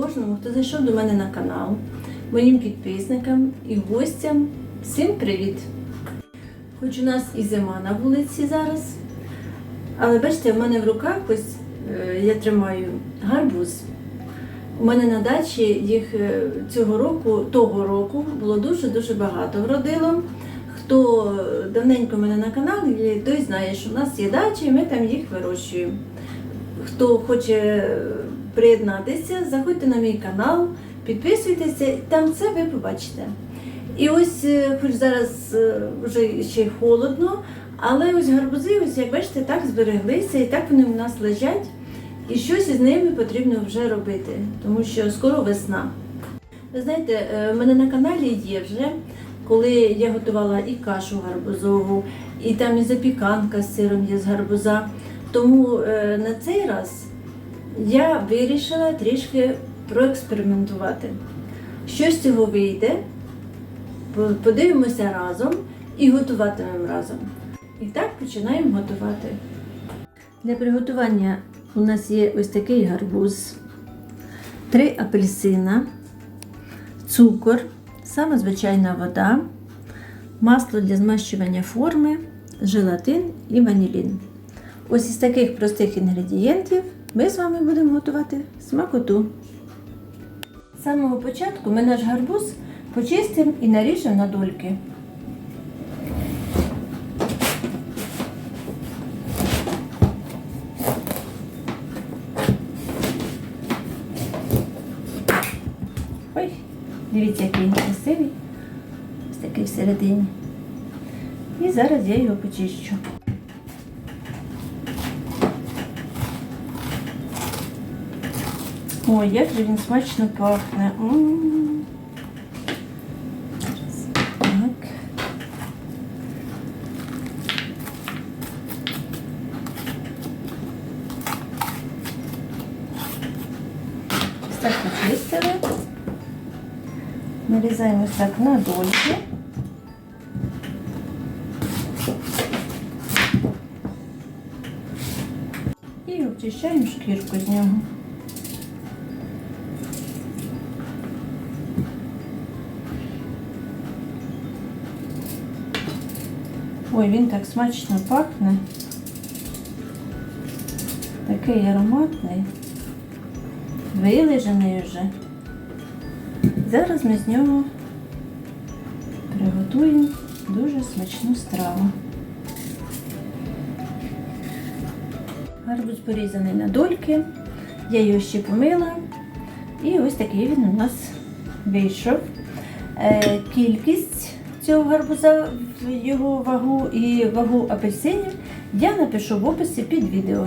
кожному, хто зайшов до мене на канал, моїм підписникам і гостям. Всім привіт! Хоч у нас і зима на вулиці зараз, але бачите, в мене в руках ось е, я тримаю гарбуз. У мене на дачі їх е, цього року, того року було дуже-дуже багато вродило. Хто давненько в мене на каналі, той знає, що в нас є дача і ми там їх вирощуємо. Хто хоче приєднатися, заходьте на мій канал, підписуйтеся, там все ви побачите. І ось, е, хоч зараз е, вже ще й холодно, але ось гарбузи, ось як бачите, так збереглися і так вони у нас лежать. І щось із ними потрібно вже робити, тому що скоро весна. Ви знаєте, е, в мене на каналі є вже, коли я готувала і кашу гарбузову, і там і запіканка з сиром є з гарбуза. Тому на цей раз я вирішила трішки проекспериментувати. Що з цього вийде, подивимося разом і готуватимемо разом. І так починаємо готувати. Для приготування у нас є ось такий гарбуз, три апельсина, цукор, саме звичайна вода, масло для змащування форми, желатин і ванілін. Ось із таких простих інгредієнтів ми з вами будемо готувати смакоту. З самого початку ми наш гарбуз почистимо і наріжемо на дольки. Ой, дивіться, який він красивий. Ось такий всередині. І зараз я його почищу. Ой, як же він смачно пахне. М. Зараз. Так. Ось так почистили. Нарізаємо ось так на дольки. І обчищаємо шкірку з нього. Ой, він так смачно пахне. Такий ароматний, вилежений вже. Зараз ми з нього приготуємо дуже смачну страву. Гарбуз порізаний на дольки, я його ще помила. І ось такий він у нас вийшов. Е, Кількість цього гарбуза, його вагу і вагу апельсинів я напишу в описі під відео.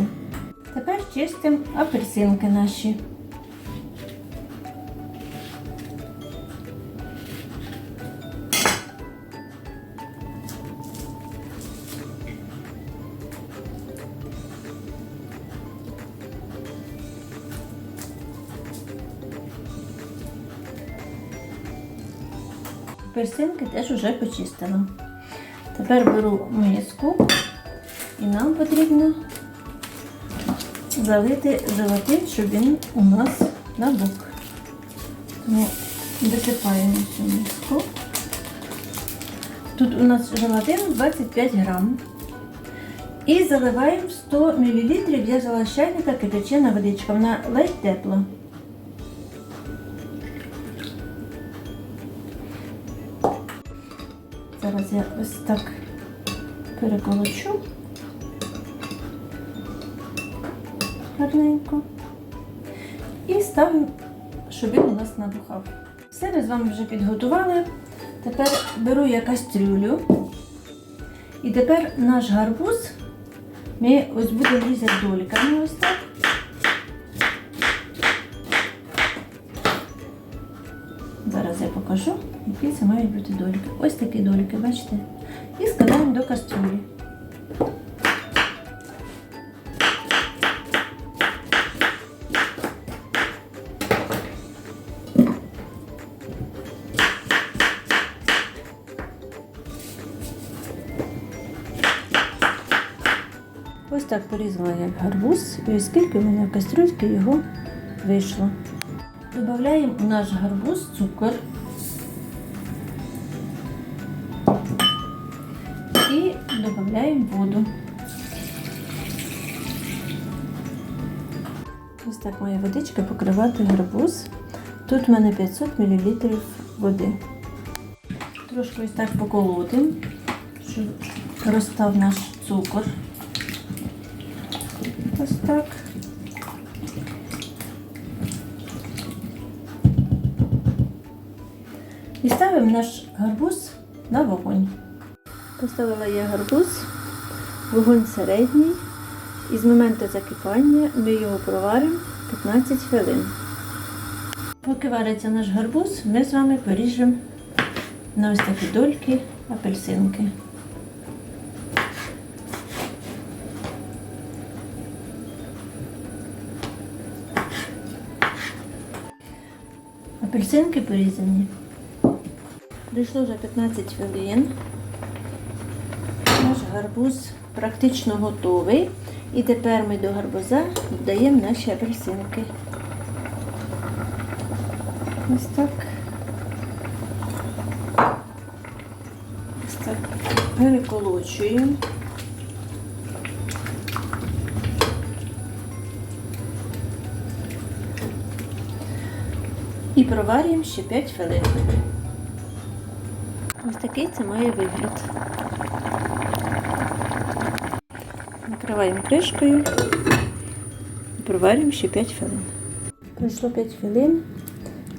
Тепер чистимо апельсинки наші. Персинки теж вже почистила. Тепер беру миску і нам потрібно залити желатин, щоб він у нас набук. Тому досипаємо цю миску. Тут у нас желатин 25 грам. І заливаємо 100 мл, я взяла з чайника кипячена водичка, вона ледь тепла. Зараз я ось так переколочу гарненько. І ставимо, щоб він у нас набухав. Все ми з вами вже підготували. Тепер беру я кастрюлю. І тепер наш гарбуз ми ось будемо різати доліками ось так. Зараз я покажу, які це мають бути доліки. Ось такі доліки, бачите? І складаємо до кастрюлі. Ось так порізала я гарбуз, і ось скільки в мене в кастрюльки його вийшло. Додаємо у наш гарбуз цукор. Додаємо воду. Ось так має водичка покривати гарбуз. Тут в мене 500 мл води. Трошки ось так поколотимо, щоб розстав наш цукор. Ось так. І ставимо наш гарбуз на вогонь. Поставила я гарбуз, вогонь середній. І з моменту закипання ми його проваримо 15 хвилин. Поки вариться наш гарбуз, ми з вами поріжемо на ось такі дольки апельсинки. Апельсинки порізані. Прийшло вже 15 хвилин. Гарбуз практично готовий. І тепер ми до гарбуза додаємо наші апельсинки. Ось так. Ось так. Переколочуємо. І проварюємо ще 5 хвилин. Ось такий це має вигляд. Накриваємо кришкою і проварюємо ще 5 хвилин. Пройшло 5 хвилин.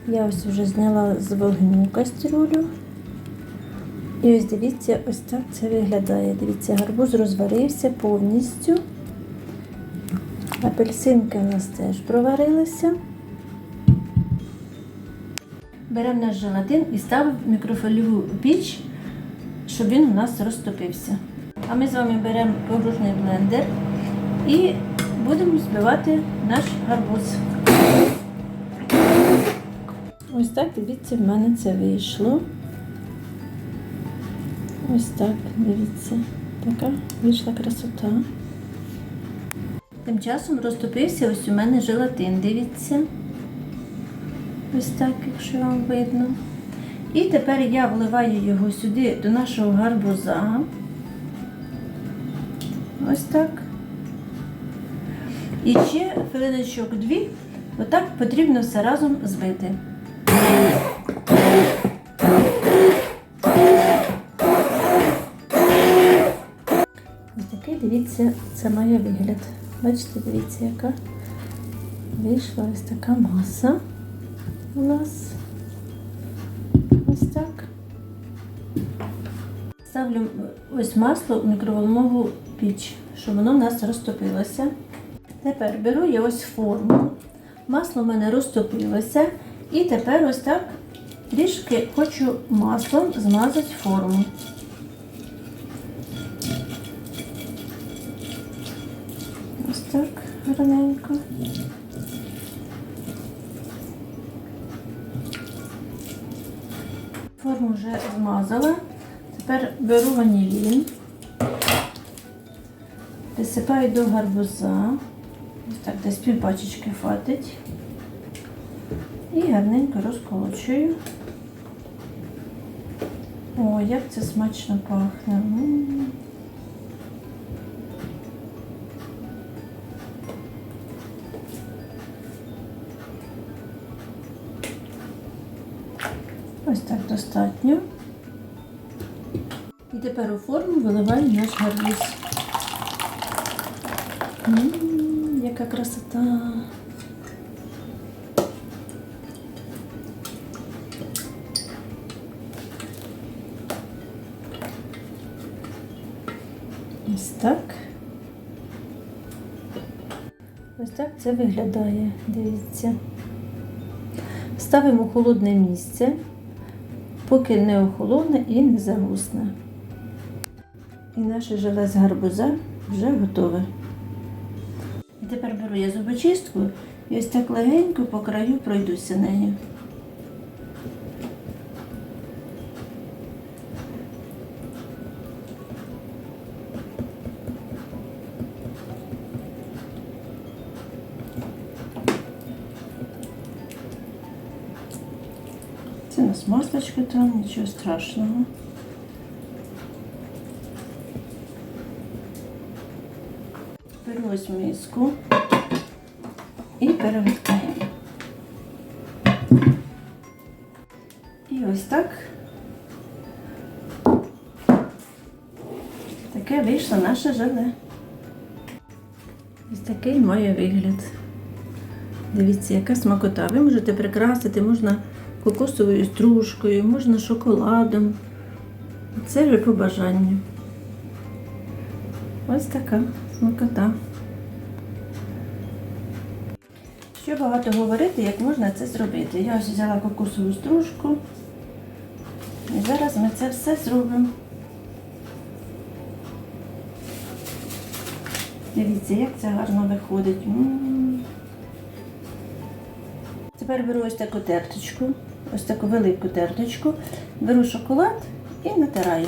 Я ось вже зняла з вогню кастрюлю. І ось дивіться, ось так це виглядає. Дивіться, гарбуз розварився повністю. Апельсинки у нас теж проварилися. Беремо наш желатин і ставимо в мікрофольову піч, щоб він у нас розтопився. А ми з вами беремо погружний блендер і будемо збивати наш гарбуз. Ось так, дивіться, в мене це вийшло. Ось так, дивіться, така вийшла красота. Тим часом розтопився ось у мене желатин, дивіться. Ось так, якщо вам видно. І тепер я вливаю його сюди до нашого гарбуза. Ось так. І ще хвилиночок дві, отак потрібно все разом збити. Ось такий, дивіться, це має вигляд. Бачите, дивіться, яка вийшла ось така маса у нас. Ось так. Ставлю ось масло в мікроволнову піч, щоб воно у нас розтопилося. Тепер беру я ось форму. Масло в мене розтопилося. І тепер ось так трішки хочу маслом змазати форму. Ось так гарненько. Форму вже змазала. Тепер беру ванілін, висипаю до гарбуза. Ось так, десь пів пачечки хватить. І гарненько розколочую. О, як це смачно пахне. Ось так достатньо. І тепер у форму виливаю наш гарбуз. М, Яка красота. Ось так. Ось так це виглядає, дивіться. Ставимо холодне місце, поки не охолоне і не загусне. І наше желе з гарбуза вже готове. Беру я зубочистку і ось так легенько по краю пройдуся нею. Це у нас масточка там, нічого страшного. Беру ось миску і перевертаємо. І ось так. Таке вийшло наше желе. Ось такий має вигляд. Дивіться, яка смакота. Ви можете прикрасити, можна кокосовою стружкою, можна шоколадом. Це вже по бажанню. Ось така смакота. Що багато говорити, як можна це зробити. Я ось взяла кокосову стружку. І зараз ми це все зробимо. Дивіться, як це гарно виходить. Тепер беру ось таку терточку, ось таку велику терточку, беру шоколад і натираю.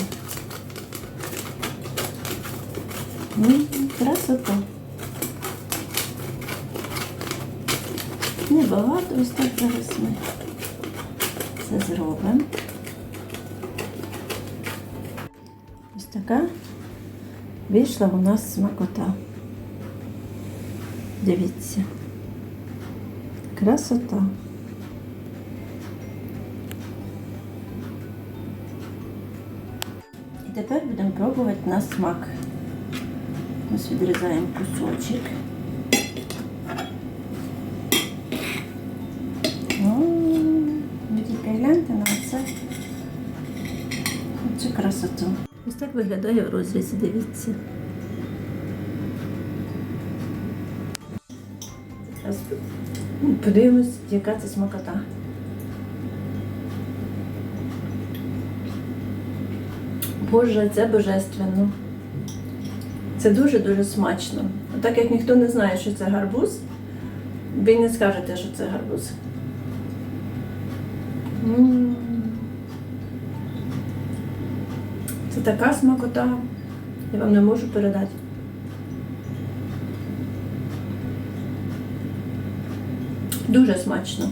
М, Красота. Небагато, ось так зараз ми це зробимо. Ось така вийшла у нас смакота. Дивіться. Красота. І тепер будемо пробувати на смак. Ось відрізаємо кусочок. М, Ви тільки гляньте на це. Цю красоту. Ось так виглядає в розрізі, дивіться. Зараз подивимось, яка це смакота. Боже, це божественно. Це дуже-дуже смачно. Так як ніхто не знає, що це гарбуз, ви не скажете, що це гарбуз. Це така смакота, я вам не можу передати. Дуже смачно.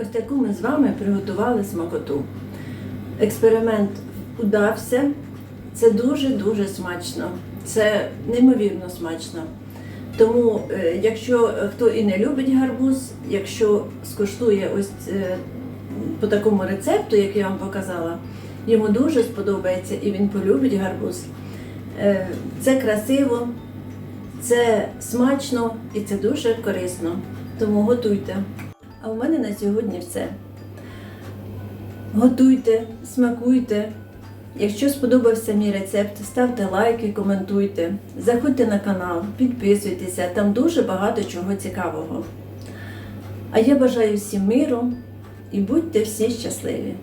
Ось таку ми з вами приготували смакоту. Експеримент удався. Це дуже-дуже смачно. Це неймовірно смачно. Тому, е, якщо хто і не любить гарбуз, якщо скуштує ось е, по такому рецепту, як я вам показала, йому дуже сподобається і він полюбить гарбуз. Е, Це красиво, це смачно і це дуже корисно. Тому готуйте. А в мене на сьогодні все. Готуйте, смакуйте. Якщо сподобався мій рецепт, ставте лайки, коментуйте, заходьте на канал, підписуйтеся, там дуже багато чого цікавого. А я бажаю всім миру і будьте всі щасливі!